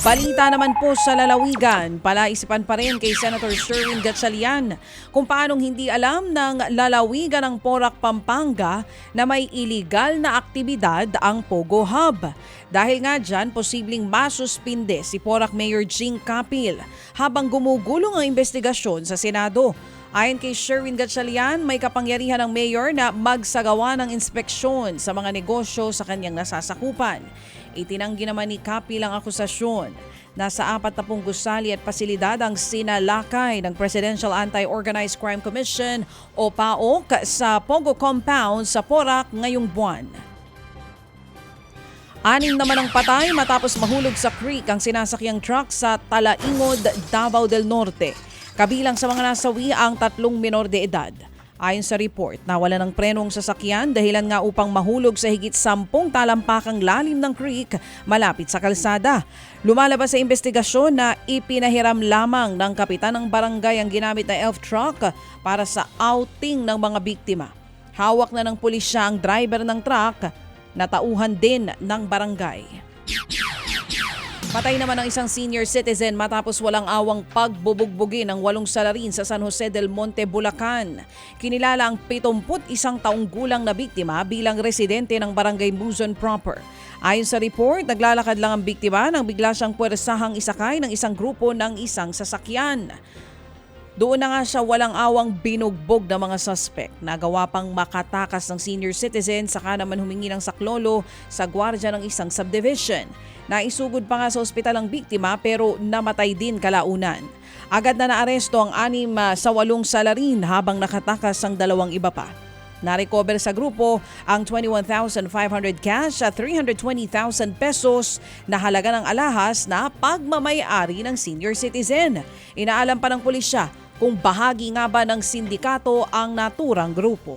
Balita naman po sa lalawigan, palaisipan pa rin kay Senator Sherwin Gatchalian kung paanong hindi alam ng lalawigan ng Porac, Pampanga na may iligal na aktibidad ang Pogo Hub. Dahil nga dyan, posibleng masuspinde si Porac Mayor Jing Capil habang gumugulong ang investigasyon sa Senado. Ayon kay Sherwin Gatchalian, may kapangyarihan ng mayor na magsagawa ng inspeksyon sa mga negosyo sa kanyang nasasakupan. Itinanggi naman ni Capil ang akusasyon. Nasa apat na pong gusali at pasilidad ang sinalakay ng Presidential Anti-Organized Crime Commission o PAOK sa Pogo Compound sa Porac ngayong buwan. Anim naman ang patay matapos mahulog sa creek ang sinasakyang truck sa Talaingod, Davao del Norte. Kabilang sa mga nasawi ang tatlong minor de edad. Ayon sa report, nawala ng preno ang sasakyan dahilan nga upang mahulog sa higit sampung talampakang lalim ng creek malapit sa kalsada. Lumalabas sa investigasyon na ipinahiram lamang ng kapitan ng barangay ang ginamit na elf truck para sa outing ng mga biktima. Hawak na ng pulisya ang driver ng truck natauhan din ng barangay. Patay naman ang isang senior citizen matapos walang awang pagbubugbugin ng walong salarin sa San Jose del Monte, Bulacan. Kinilala ang 71 taong gulang na biktima bilang residente ng barangay Muzon proper. Ayon sa report, naglalakad lang ang biktima nang bigla siyang puwersahang isakay ng isang grupo ng isang sasakyan. Doon na nga siya walang awang binugbog ng mga suspect. Nagawa pang makatakas ng senior citizen saka naman humingi ng saklolo sa gwardya ng isang subdivision. Naisugod pa nga sa ospital ang biktima pero namatay din kalaunan. Agad na naaresto ang anim ah, sa walong salarin habang nakatakas ang dalawang iba pa. Narecover sa grupo ang 21,500 cash at 320,000 pesos na halaga ng alahas na pagmamayari ng senior citizen. Inaalam pa ng pulisya kung bahagi nga ba ng sindikato ang naturang grupo.